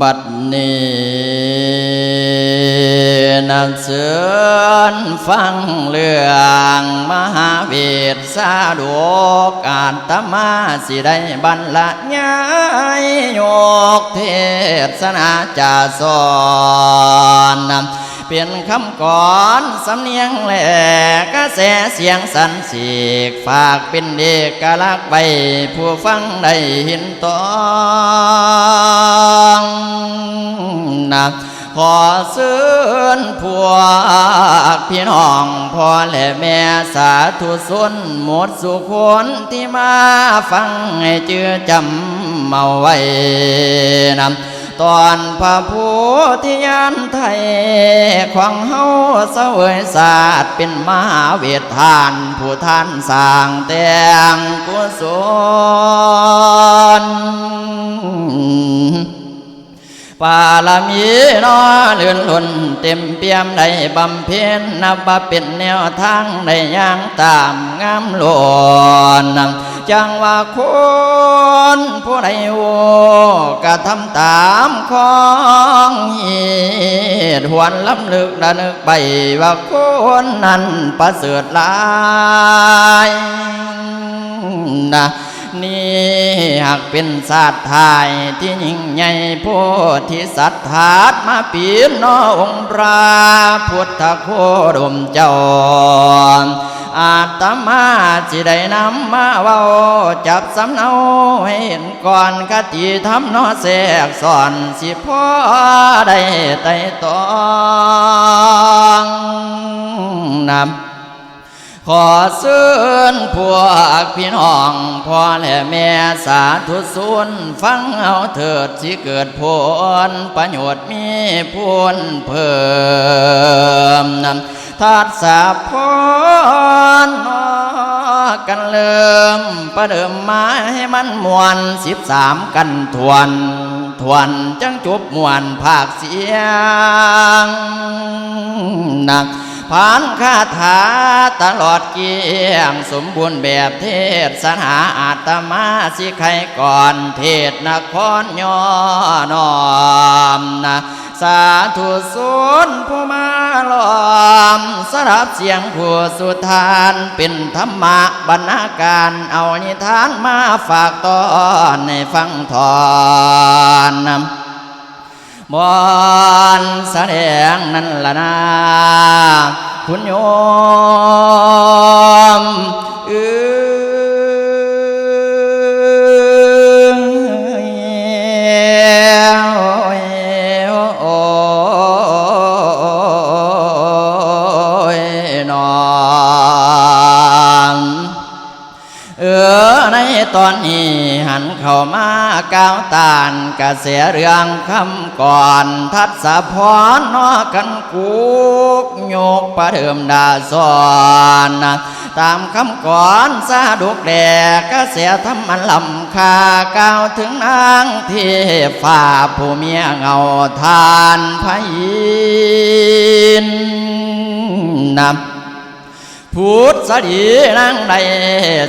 บัดนี้นักเสือนฟังเรื่องมหาเวทสาดกการตมาสิได้บรรละยายยกเทศนาจาสอน เปลี่ยนคำก่อนสำเนียงแหลกระแสเสียงสันสีกฝากเป็นเอกลักษณ์ไว้ผู้ฟังได้เห็นตองนะขอเสื่อนพวกพี่น้องพ่อและแม่สาธุสนหมดสุคนที่มาฟังให้เจือจำเมาไว้นำ ตอนพระผู้ที่ยานไทยของเฮาเสวยศาสตร์เป็นมหาเวททาน ผู้ท่านสร้างแต่งกุศล ปาลามีนอเลื่อนล้นเต็มเปี่ยมได้บำเพ็ญนับว่าเป็นแนวทางได้ย่างตามงามโลนจังว่าคนผู้ใดโวกระทำตามของเหตุหวนล้ำลึกระนึกไปว่าคนนั้นประเสริฐลายนะ หากเป็นศาสตร์ไทยที่ยิ่งใหญ่โพธิสัตว์ถามาปีนนอองค์พระพุทธโคดมเจ้าอาตมาจิได้นำมาเว้าจับสำเนาให้เห็นก่อนคติทำนอแสกสอนสิพ่อได้ไต่ตอง ขอเสื่อนพวกพี่น้องพ่อและแม่สาธุสุนฟังเอาเถิดสิเกิดผลประโยชน์มีพูนเพิ่มนำทัดสาพรกันเริ่มประเดิมมาให้มันมวนสิบสามกันทวนทวนจังจบมวนภาคเสียงหนัก ผ่านคาถาตลอดเกี่ยงสมบูรณ์แบบเทศนาอาตมาสิไขก่อนเทศนครย่อนอมนะสาธุสุนผู้มาล้อมสรับเสียงผู้สุทานเป็นธรรมะบรรณาการเอานิทานมาฝากตอนในฟังทอนนำบ อนแสดงนั่นละนาคุณโยมเอ้ยโอ้ยนอนเออในตอนนี้หัน เข้ามาก้าวตานกระเสียเรื่องคำก่อน ทัดสะพรนอกันกุกโยกประเดิมดาสอนตามคำก่อนสาดุกแดกกระเสียทำมันลำคาก้าวถึงนางเทพฝ่าผู้เมียเงาทานพยินนำ พุทธสดีนางใด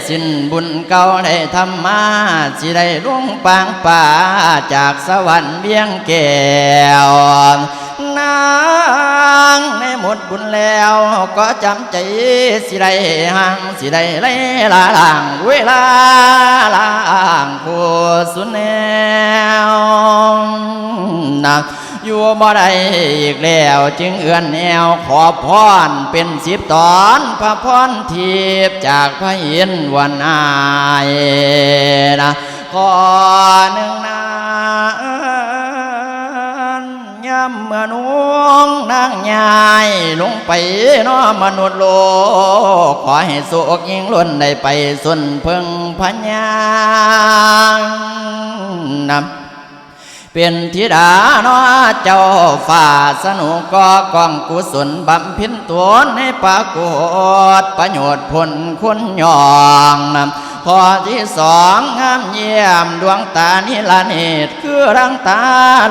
สิ้นบุญเก่าได้ทำมาสิได้ลุงปางป่าจากสวรรค์เบี้ยงแก้วนางในหมดบุญแล้วก็จำใจสิได้ห่างสิได้ไล่ลาล่างเวลาล่างผู้สุนแนวนะ อยู่บ่ได้อีกแล้ว จึงเอื้อนแนวขอพรเป็นสิบตอนพระพรทิพจากพระอินวันอายนะขอหนึ่งนานย่ำเมื่อนุ่งนางยายลงไปน้อมนุษย์โลกขอให้สุขยิ่งล้นได้ไปสุนเพึงพญานำ เป็นธิดาเนาเจ้าฝ่าสนุกก็กองกุศลบำเพ็ญตัวให้ปรากฏประโยชน์ผลคุณยองนำขอที่สองงามเยี่ยมดวงตานิลเนตคือรังตา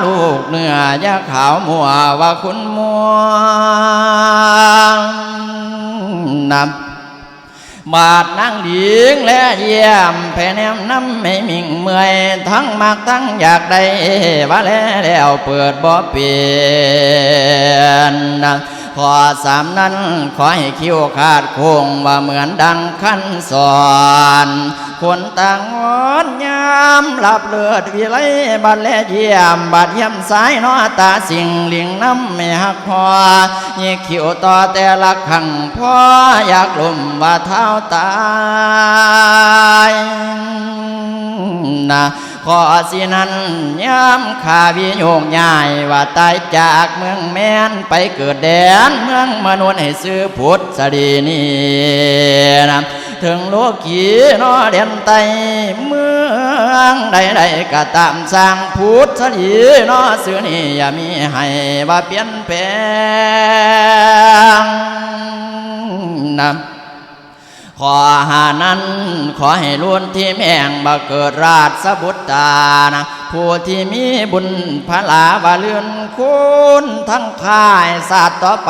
ลูกเนื้อยาขาวมัวว่าคุณมัวนำ บาดนั่งหญิงและเยี่ยมแผ่แนมน้ำไม่มิ่งเมื่อย ทั้งมากทั้งอยากได้ว่าแล้วเปิดบ่เปลี่ยนขอสามนั้นขอให้คิ้วขาดคงว่าเหมือนดังขั้นสอน คนต่างงอนยามหลับเลือดวิไลบัดแลเยี่ยมบัดเยี่ยมสายนอตาสิ่งเลิงน้ำไม่หักพอยี่คิ้วต่อแต่ละขังพ่ออยากลมว่าเท้าตายนะขอสินั้นย้ำข้าวิโยงใหญ่ว่าตายจากเมืองแม่นไปเกิดแดนเมืองมนุษย์ให้ซื้อพุทธสดีนี่นะ ถึงโลกีนอเด่นไตเมืองใดๆก็ตามสร้างพุทธสดีนอซื้อนี่อย่ามีให้ว่าเปลี่ยนแปลงนะขอหานั้นขอให้ล้วนที่แม่งบัเกิดราชบุตรตานะผู้ที่มีบุญพระลาวาเลื่อนคุณทั้งค่ายศาสตร์ต่อไป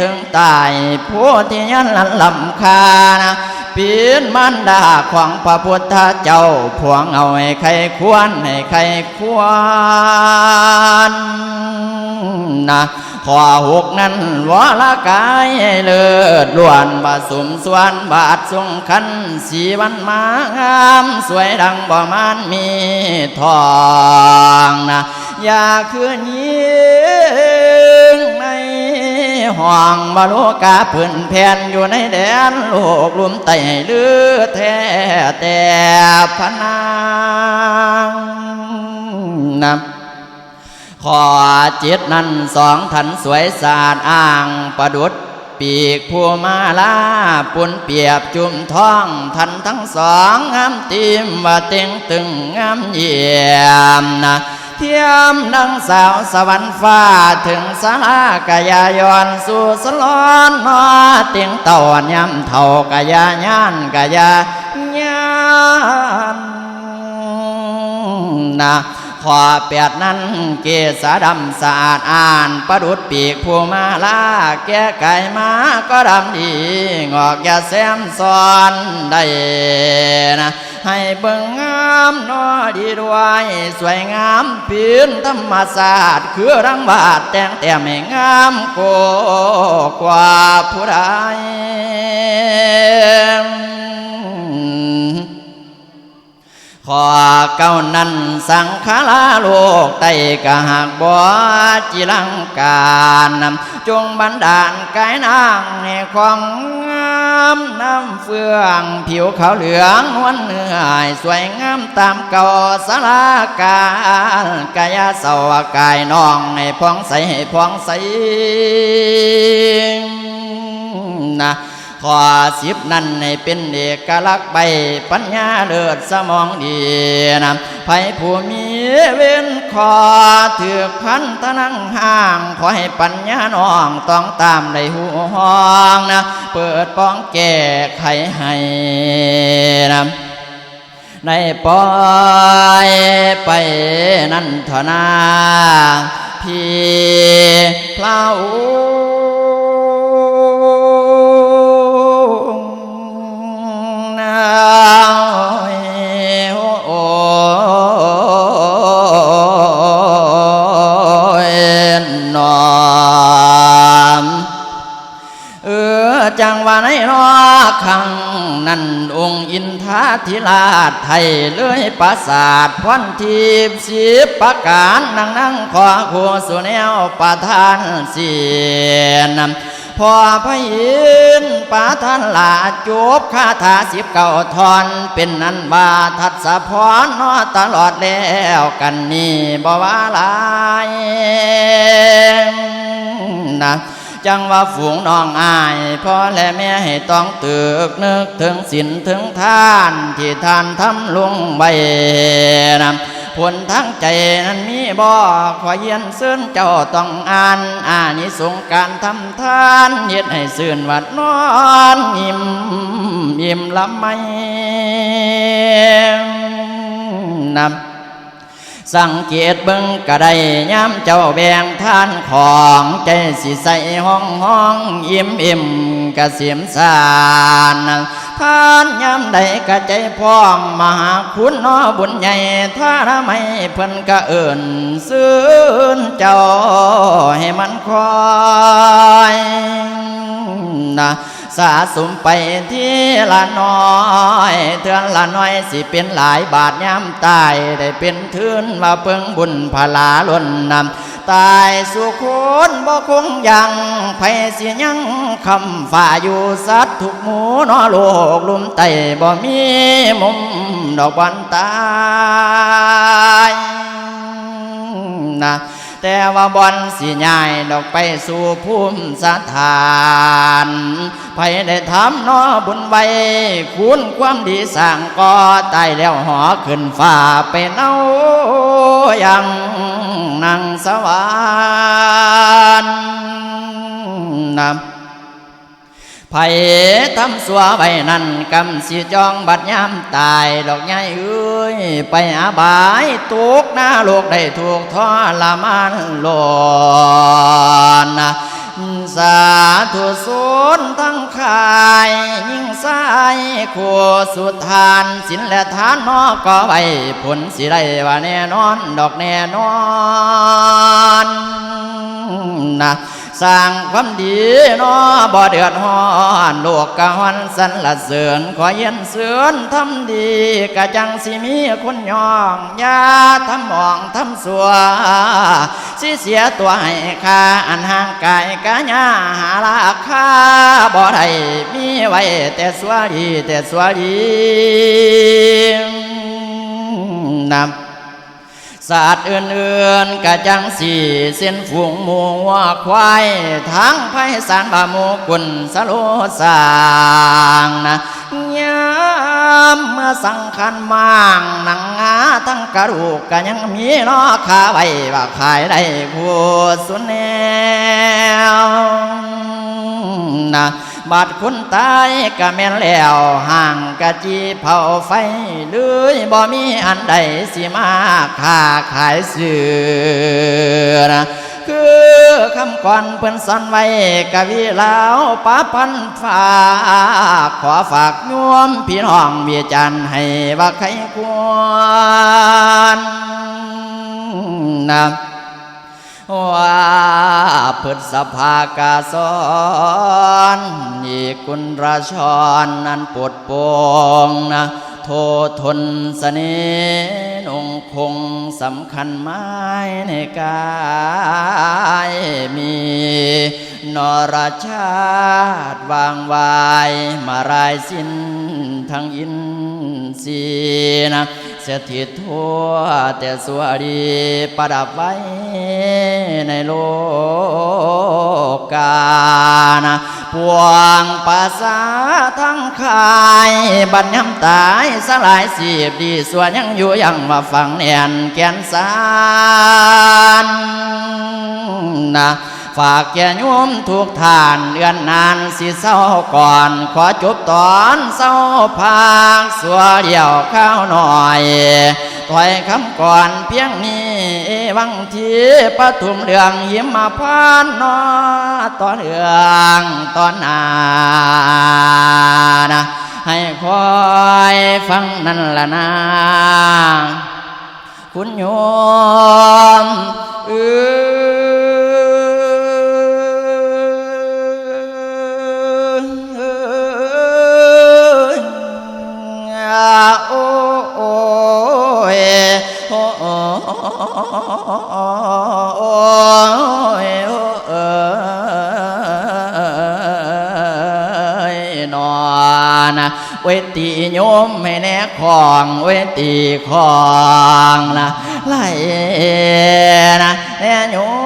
ถึงตายผู้ที่ยันลันลำคานะ เปลี่ยนมันดาของพระพุทธเจ้าพวงเอาให้ใครควรให้ใครควรนะขอหกนั้นวละกายให้เลิศล้วนบาสุมสวนบาททรงคันสีวันมางามสวยดังบ่มานมีทองนะอย่าคืนยิงใน ห้องบาโลกาพื้นแผ่นอยู่ในแดนโลกลุมไต่ลือแท้แต่พนังนะขอจิตนั้นสองทันสวยสาดอ่างประดุดปีกผู้มาลาปุ่นเปียบจุ่มท้องทันทั้งสองงามติมว่าเต็งตึงงามเยี่ยมนะ เทียมนังสาวสวรรค์ฟ้าถึงสลากายายอนสู่สลอนนอเตียงเต่านยำเท่ากายาญานกายาญานนะ ขอเปียดนั้นเกษาดำสะอาดอ่าน ประดุดปีกผู้มาลาแก้ไก่มาก็ดำดีงอกอย่าแซมซ้อนได้นะให้เบิ่งงามนอดีด้วย สวยงามพินธรรมศาสตร์คือรังบาทแต่งแต่ไม่งามโกกว่าผู้ใด ขอเก้านั้นสังขาราโลกไตกะหักบ่จิลังการนำจงบันดาลกายนางให้ของงามน้ำเฟือง ผิวขาวเหลืองนวลเนื้อยสวยงามตามเก่าสารการกายสวกายน้องให้พองใสให้พองใสนะ ขอสิบนั้นให้เป็นเอกลักษณ์ใบปัญญาเลิศสมองดีนะไผผู้มีเว้นขอถือพันตะนังห่าง ขอให้ปัญญาน้องต้องตามในหูห้องนะ เปิดป้องแก้ไขให้นะได้ปล่อยไปนั่นเถนาพี่เพลาน้ จังว่าในนอขังนั่นองค์อินทาธิราชไทยเลื่อยปราสาทพรทิพย์สิบประการนั่งนั่งขอคู่สุแนวประทานเสียน พอพระยินปาท่านลาจบคาถาสิบเก้าทอนเป็นนันบาทัดสะพรนอตลอดแล้วกันนี่บ่ว่าลายนะจังว่าฝูงน้องอายพ่อและแม่ให้ต้องตึกนึกถึงศีลถึงทานที่ทานทำลงใบนำ ผลทั้งใจนั้นมีบ่ขอเยียนซื่นเจ้าต้องอ่านอานิสงส์การทำทานเย็ดให้ซื่นวัดนอนยิ้มยิ้มละไม่นำสังเกตเบิ่งก็ไดย้ำเจ้าแบ่งทานของใจสิใส่ห้องห้องอิ่มอิ่มกระเสียมสาน ทานยามใดกะใจพ้องมหาคุณนอบุญใหญ่ถ้าละไม่เพิ่นกะเอิ่นซื้นเจ้าให้มันคอยนะสะสมไปที่ละน้อยเทือนละน้อยสิเป็นหลายบาทย้ำตายได้เป็นทืนมาเปิงบุญพลาล้นนำ ตายสุคนบ่คงยังไผเสียยังคำฝ่าอยู่สัตว์ทุกหมูนอโลกลุมไตบ่มีมุมดอกบันตายนะแต่ว่าบอนสิใหญ่ดอกไปสู่ภูมิสถานไผได้ทำนอบุญไว้คุณความดีสร้างก่อตายแล้วหอขึ้นฟ้าไปเนายัง นั่งสวรรค์นำไผ่ทำสัวไว้นั่นกำสิจองบัดยามตายดอกใหญ่เอ้ยไปอาบายตุกหน้าโลกได้ถูกทรมานหลนนะ สาธุสุนทั้งขายยิ่งสายขัวสุดทานสินและทานนอกก็ไว้ผลสิได้ว่าแน่นอน ดอกแน่นอนนะ สร้างความดีนอบ่เดือดร้อนโลกกะวันสันละเสริญขอเย็นเสือนทำดีกะจังสิมีคนยองยาทำหมองทำสัวสิเสียตัวให้ค่าอันห่างกายกะยาหาราคาบ่ได้มีไว้แต่สัวดีแต่สัวดีนำ ศาสตว์อื่นๆกะจังสี่เส้นฝูงหมูวัวควายทั้งไพศาลบาโมกุลสโลสางนะยามเมื่อสังขันมางหนังงาทั้งกระดูกกะยังมีนอขาไว้ว่าขายได้ผู้สุนแนวนะ บาดคุณตายกะแม่นแล้วห่างกะจีเผาไฟเลยบ่มีอันใดสิมาค้าขายเสือนะคือคำก่อนเพิ่นสอนไว้กะวิลาวป้าพันฟ้าขอฝากโยมพี่น้องเมียจันให้ว่าใครควรนะ ว่าพฤษภากาสอนนี่กุลราชรนั้นปวดโปงนะโททนเสนองคงสำคัญไม้ในกายมีนรชาติวางวายมารายสิ้นทั้งอินทรีนะสถิตทั่วแต่สวดีประดับไว้ ในโลกกานะพวงภาษาทั้งขายบัดย้ำตายสลายสีบดีส่วนยังอยู่ยังมาฟังเนียนแกนสารนะฝากแก่โยมทุกท่านเดือนนานสิเศร้าก่อน ขอจบตอนเศร้าพากสัวเดียวข้าวหน่อยถอยคำก่อนเพียงนี้ วังทีปฐุมเรื่องหิมมาพานนอตอนเรื่องตอนหนานะให้คอยฟังนั่นละนาคุณโยมเออ วทีโยมให้แน่ของเวทีของนะไหลนะแน่โยม